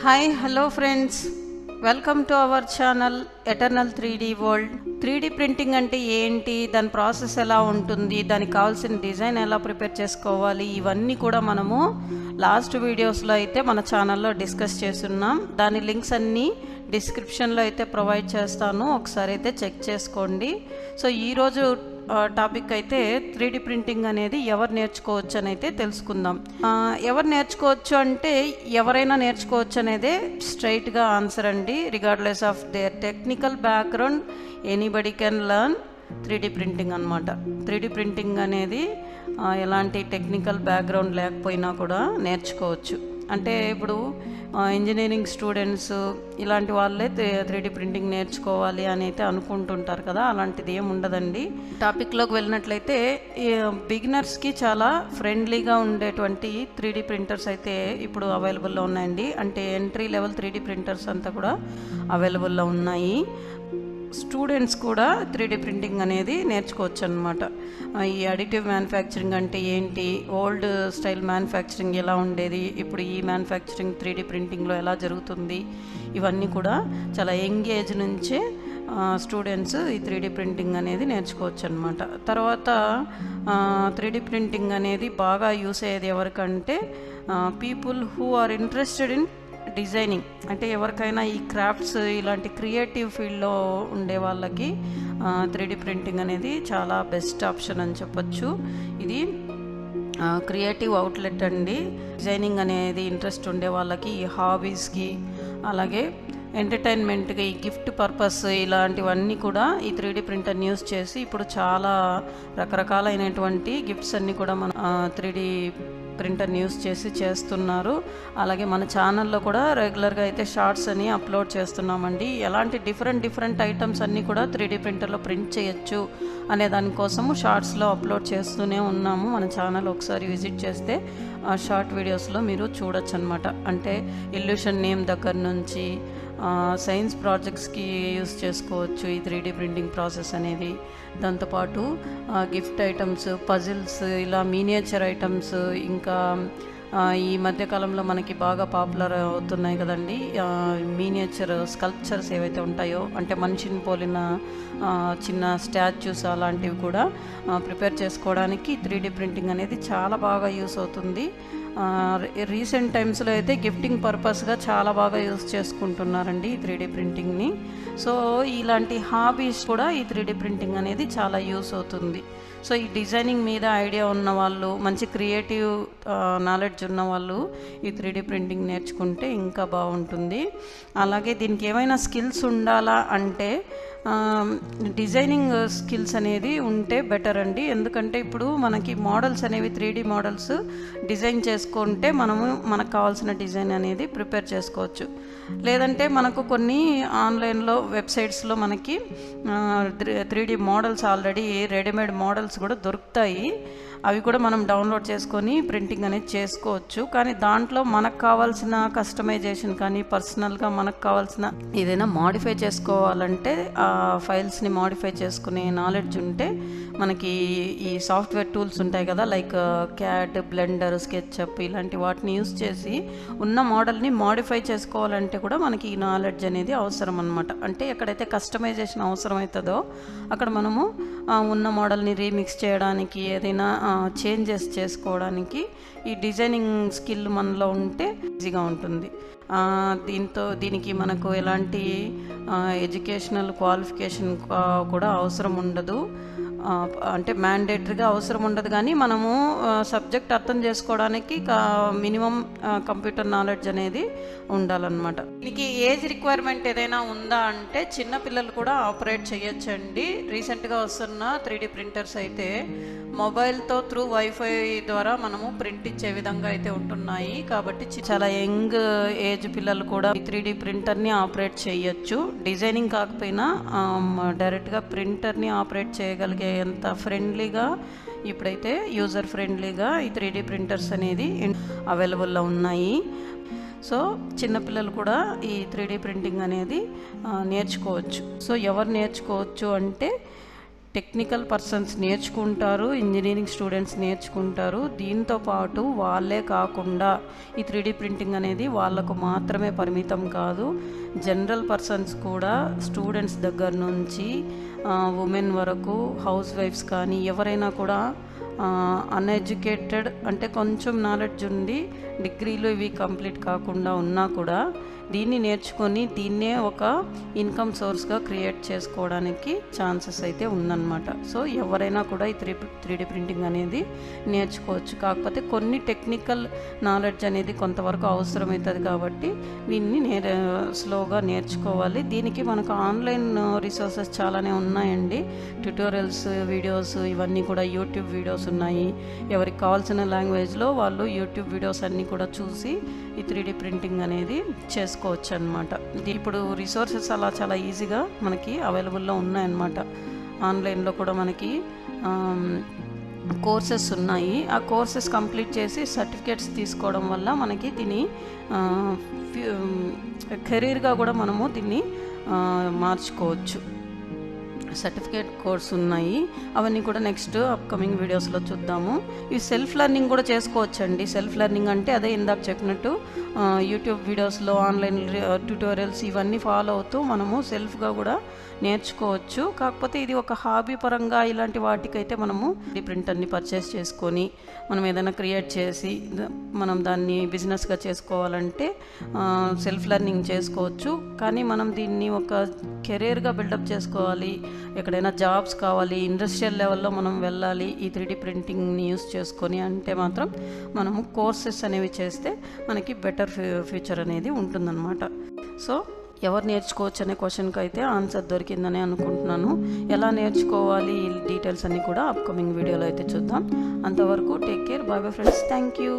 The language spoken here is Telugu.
Hi hello friends welcome to our channel eternal three D world three D printing అంటే ఏంటి? దాని ప్రాసెస్ ఎలా ఉంటుంది? దానికి కావాల్సిన డిజైన్ ఎలా ప్రిపేర్ చేసుకోవాలి? ఇవన్నీ కూడా మనము లాస్ట్ వీడియోస్లో అయితే మన ఛానల్లో డిస్కస్ చేస్తున్నాం. దాని లింక్స్ అన్నీ డిస్క్రిప్షన్లో అయితే ప్రొవైడ్ చేస్తాను. ఒకసారి అయితే చెక్ చేసుకోండి. సో ఈరోజు టాపిక్ అయితే త్రీ ప్రింటింగ్ అనేది ఎవరు నేర్చుకోవచ్చు అని అయితే తెలుసుకుందాం ఎవరు నేర్చుకోవచ్చు అంటే ఎవరైనా నేర్చుకోవచ్చు అనేదే స్ట్రైట్గా ఆన్సర్ అండి. Regardless of their technical background anybody can learn three D printing అనమాట త్రీ డి ప్రింటింగ్ అనేది ఎలాంటి టెక్నికల్ బ్యాక్గ్రౌండ్ లేకపోయినా కూడా నేర్చుకోవచ్చు. అంటే ఇప్పుడు ఇంజనీరింగ్ స్టూడెంట్స్ ఇలాంటి వాళ్ళే త్రీ డి ప్రింటింగ్ నేర్చుకోవాలి అని అయితే అనుకుంటుంటారు కదా అలాంటిది ఏం ఉండదండి. టాపిక్లోకి వెళ్ళినట్లయితే బిగినర్స్కి చాలా ఫ్రెండ్లీగా ఉండేటువంటి త్రీ డి ప్రింటర్స్ అయితే ఇప్పుడు అవైలబుల్లో ఉన్నాయండి. అంటే entry level three D printers అంతా కూడా అవైలబుల్లో ఉన్నాయి. స్టూడెంట్స్ కూడా త్రీ డీ ప్రింటింగ్ అనేది నేర్చుకోవచ్చు అనమాట ఈ అడిటివ్ మ్యానుఫ్యాక్చరింగ్ అంటే ఏంటి? ఓల్డ్ స్టైల్ మ్యానుఫ్యాక్చరింగ్ ఎలా ఉండేది? ఇప్పుడు ఈ మ్యానుఫ్యాక్చరింగ్ త్రీడి ప్రింటింగ్లో ఎలా జరుగుతుంది? ఇవన్నీ కూడా చాలా యంగ్ ఏజ్ నుంచే స్టూడెంట్స్ ఈ త్రీడి ప్రింటింగ్ అనేది నేర్చుకోవచ్చు అనమాట తర్వాత త్రీడి ప్రింటింగ్ అనేది బాగా యూస్ అయ్యేది ఎవరికంటే people who are interested in designing. అంటే ఎవరికైనా ఈ క్రాఫ్ట్స్ ఇలాంటి క్రియేటివ్ ఫీల్డ్లో ఉండే వాళ్ళకి త్రీ డి ప్రింటింగ్ అనేది చాలా బెస్ట్ ఆప్షన్ అని చెప్పొచ్చు. ఇది క్రియేటివ్ అవుట్లెట్ అండి. డిజైనింగ్ అనేది ఇంట్రెస్ట్ ఉండే వాళ్ళకి ఈ హాబీస్కి అలాగే ఎంటర్టైన్మెంట్కి ఈ గిఫ్ట్ పర్పస్ ఇలాంటివన్నీ కూడా ఈ త్రీ డి ప్రింటర్ని యూస్ చేసి ఇప్పుడు చాలా రకరకాలైనటువంటి గిఫ్ట్స్ అన్నీ కూడా మన త్రీ డి ప్రింటర్ని యూస్ చేసి చేస్తున్నారు. అలాగే మన ఛానల్లో కూడా రెగ్యులర్గా అయితే షార్ట్స్ అని అప్లోడ్ చేస్తున్నామండి. ఎలాంటి డిఫరెంట్ డిఫరెంట్ ఐటమ్స్ అన్నీ కూడా త్రీ డీ ప్రింటర్లో ప్రింట్ చేయొచ్చు అనే దానికోసము షార్ట్స్లో అప్లోడ్ చేస్తూనే ఉన్నాము. మన ఛానల్ ఒకసారి విజిట్ చేస్తే ఆ షార్ట్ వీడియోస్లో మీరు చూడొచ్చు అనమాట అంటే ఇల్యూషన్ నేమ్ దగ్గర నుంచి సైన్స్ ప్రాజెక్ట్స్కి యూస్ చేసుకోవచ్చు ఈ త్రీ డి ప్రింటింగ్ ప్రాసెస్ అనేది. దాంతోపాటు గిఫ్ట్ ఐటమ్స్ పజిల్స్ ఇలా మీనియేచర్ ఐటమ్స్ ఇంకా ఈ మధ్యకాలంలో మనకి బాగా పాపులర్ అవుతున్నాయి కదండి. మీనియేచర్ స్కల్ప్చర్స్ ఏవైతే ఉంటాయో అంటే మనిషిని పోలిన చిన్న స్టాచ్యూస్ అలాంటివి కూడా ప్రిపేర్ చేసుకోవడానికి త్రీ డీ ప్రింటింగ్ అనేది చాలా బాగా యూస్ అవుతుంది. రీసెంట్ టైమ్స్లో అయితే గిఫ్టింగ్ పర్పస్గా చాలా బాగా యూస్ చేసుకుంటున్నారండి ఈ త్రీ డి ప్రింటింగ్ని సో ఇలాంటి హాబీస్ కూడా ఈ త్రీ డి ప్రింటింగ్ అనేది చాలా యూస్ అవుతుంది. సో ఈ డిజైనింగ్ మీద ఐడియా ఉన్న వాళ్ళు మంచి క్రియేటివ్ నాలెడ్జ్ ఉన్న వాళ్ళు ఈ త్రీడీ ప్రింటింగ్ నేర్చుకుంటే ఇంకా బాగుంటుంది. అలాగే దీనికి ఏమైనా స్కిల్స్ ఉండాలా అంటే డిజైనింగ్ స్కిల్స్ అనేది ఉంటే బెటర్ అండి. ఎందుకంటే ఇప్పుడు మనకి మోడల్స్ అనేవి త్రీ డీ మోడల్స్ డిజైన్ చేసుకుంటే మనము మనకు కావాల్సిన డిజైన్ అనేది ప్రిపేర్ చేసుకోవచ్చు. లేదంటే మనకు కొన్ని ఆన్లైన్లో వెబ్సైట్స్లో మనకి three D models already readymade models కూడా దొరుకుతాయి. అవి కూడా మనం డౌన్లోడ్ చేసుకొని ప్రింటింగ్ అనేది చేసుకోవచ్చు. కానీ దాంట్లో మనకు కావాల్సిన కస్టమైజేషన్ కానీ పర్సనల్గా మనకు కావాల్సిన ఏదైనా మాడిఫై చేసుకోవాలంటే ఆ ఫైల్స్ని మాడిఫై చేసుకునే నాలెడ్జ్ ఉంటే మనకి ఈ సాఫ్ట్వేర్ టూల్స్ ఉంటాయి కదా లైక్ క్యాట్ బ్లెండర్ స్కెచ్అప్ ఇలాంటి వాటిని యూస్ చేసి ఉన్న మోడల్ని మాడిఫై చేసుకోవాలంటే కూడా మనకి ఈ నాలెడ్జ్ అనేది అవసరం అనమాట అంటే ఎక్కడైతే కస్టమైజేషన్ అవసరం అవుతుందో అక్కడ మనము ఉన్న మోడల్ని రీమిక్స్ చేయడానికి ఏదైనా చేంజెస్ చేసుకోవడానికి ఈ డిజైనింగ్ స్కిల్ మనలో ఉంటే ఈజీగా ఉంటుంది. దీంతో దీనికి మనకు ఎలాంటి ఎడ్యుకేషనల్ క్వాలిఫికేషన్ కూడా అవసరం ఉండదు. అంటే మ్యాండేటరీగా అవసరం ఉండదు కానీ మనము సబ్జెక్ట్ అర్థం చేసుకోవడానికి మినిమం కంప్యూటర్ నాలెడ్జ్ అనేది ఉండాలన్నమాట. దీనికి ఏజ్ రిక్వైర్మెంట్ ఏదైనా ఉందా అంటే చిన్న పిల్లలు కూడా ఆపరేట్ చేయొచ్చండి. రీసెంట్గా వస్తున్న త్రీ డి ప్రింటర్స్ అయితే మొబైల్తో త్రూ వైఫై ద్వారా మనము ప్రింట్ ఇచ్చే విధంగా అయితే ఉంటున్నాయి. కాబట్టి చాలా యంగ్ ఏజ్ పిల్లలు కూడా త్రీ డి ప్రింటర్ని ఆపరేట్ చేయొచ్చు. డిజైనింగ్ కాకపోయినా డైరెక్ట్గా ప్రింటర్ని ఆపరేట్ అంత ఫ్రెండ్లీగా ఇప్పుడైతే యూజర్ ఫ్రెండ్లీగా ఈ త్రీ డి ప్రింటర్స్ అనేది అవైలబుల్లో ఉన్నాయి. సో చిన్నపిల్లలు కూడా ఈ త్రీ డి ప్రింటింగ్ అనేది నేర్చుకోవచ్చు. సో ఎవరు నేర్చుకోవచ్చు అంటే టెక్నికల్ పర్సన్స్ నేర్చుకుంటారు ఇంజనీరింగ్ స్టూడెంట్స్ నేర్చుకుంటారు. దీంతో పాటు వాళ్ళే కాకుండా ఈ త్రీడీ ప్రింటింగ్ అనేది వాళ్ళకు మాత్రమే పరిమితం కాదు. జనరల్ పర్సన్స్ కూడా స్టూడెంట్స్ దగ్గర నుంచి ఉమెన్ వరకు హౌస్ వైఫ్స్ కానీ ఎవరైనా కూడా అన్ఎడ్యుకేటెడ్ అంటే కొంచెం నాలెడ్జ్ ఉండి డిగ్రీలు ఇవి కంప్లీట్ కాకుండా ఉన్నా కూడా దీన్ని నేర్చుకొని దీన్నే ఒక ఇన్కమ్ సోర్స్గా క్రియేట్ చేసుకోవడానికి ఛాన్సెస్ అయితే ఉందన్నమాట. సో ఎవరైనా కూడా ఈ త్రీ త్రీ ప్రింటింగ్ అనేది నేర్చుకోవచ్చు. కాకపోతే కొన్ని టెక్నికల్ నాలెడ్జ్ అనేది కొంతవరకు అవసరమవుతుంది కాబట్టి దీన్ని నేర్ స్లోగా నేర్చుకోవాలి. దీనికి మనకు ఆన్లైన్ రిసోర్సెస్ చాలానే ఉన్నాయండి. ట్యూటోరియల్స్ వీడియోస్ ఇవన్నీ కూడా యూట్యూబ్ వీడియోస్ ఉన్నాయి. ఎవరికి కావాల్సిన లాంగ్వేజ్లో వాళ్ళు యూట్యూబ్ వీడియోస్ అన్నీ కూడా చూసి ఈ త్రీ ప్రింటింగ్ అనేది చేసుకోవచ్చు అనమాట ఇప్పుడు రిసోర్సెస్ అలా చాలా ఈజీగా మనకి అవైలబుల్లో ఉన్నాయన్నమాట. ఆన్లైన్లో కూడా మనకి కోర్సెస్ ఉన్నాయి. ఆ కోర్సెస్ కంప్లీట్ చేసి సర్టిఫికేట్స్ తీసుకోవడం వల్ల మనకి దీన్ని కెరీర్గా కూడా మనము దీన్ని మార్చుకోవచ్చు. సర్టిఫికేట్ కోర్స్ ఉన్నాయి. అవన్నీ కూడా నెక్స్ట్ అప్కమింగ్ వీడియోస్లో చూద్దాము. ఇవి సెల్ఫ్ లెర్నింగ్ కూడా చేసుకోవచ్చండి. సెల్ఫ్ లెర్నింగ్ అంటే అదే ఇందాక చెప్పినట్టు యూట్యూబ్ వీడియోస్లో ఆన్లైన్ ట్యూటోరియల్స్ ఇవన్నీ ఫాలో అవుతూ మనము సెల్ఫ్గా కూడా నేర్చుకోవచ్చు. కాకపోతే ఇది ఒక హాబీ పరంగా ఇలాంటి వాటికైతే మనము ఈ ప్రింటర్ని పర్చేస్ చేసుకొని మనం ఏదైనా క్రియేట్ చేసి మనం దాన్ని బిజినెస్గా చేసుకోవాలంటే సెల్ఫ్ లెర్నింగ్ చేసుకోవచ్చు. కానీ మనం దీన్ని ఒక కెరీర్గా బిల్డప్ చేసుకోవాలి. ఎక్కడైనా జాబ్స్ కావాలి ఇండస్ట్రియల్ లెవెల్లో మనం వెళ్ళాలి ఈ త్రీ ప్రింటింగ్ని యూస్ చేసుకొని అంటే మాత్రం మనము కోర్సెస్ అనేవి చేస్తే మనకి బెటర్ బెటర్ ఫ్యూచర్ అనేది ఉంటుందన్నమాట. సో ఎవరు నేర్చుకోవచ్చు అనే క్వశ్చన్కి అయితే ఆన్సర్ దొరికిందని అనుకుంటున్నాను. ఎలా నేర్చుకోవాలి ఈ డీటెయిల్స్ అన్నీ కూడా అప్కమింగ్ వీడియోలో అయితే చూద్దాం. అంతవరకు take care. Bye bye friends. Thank you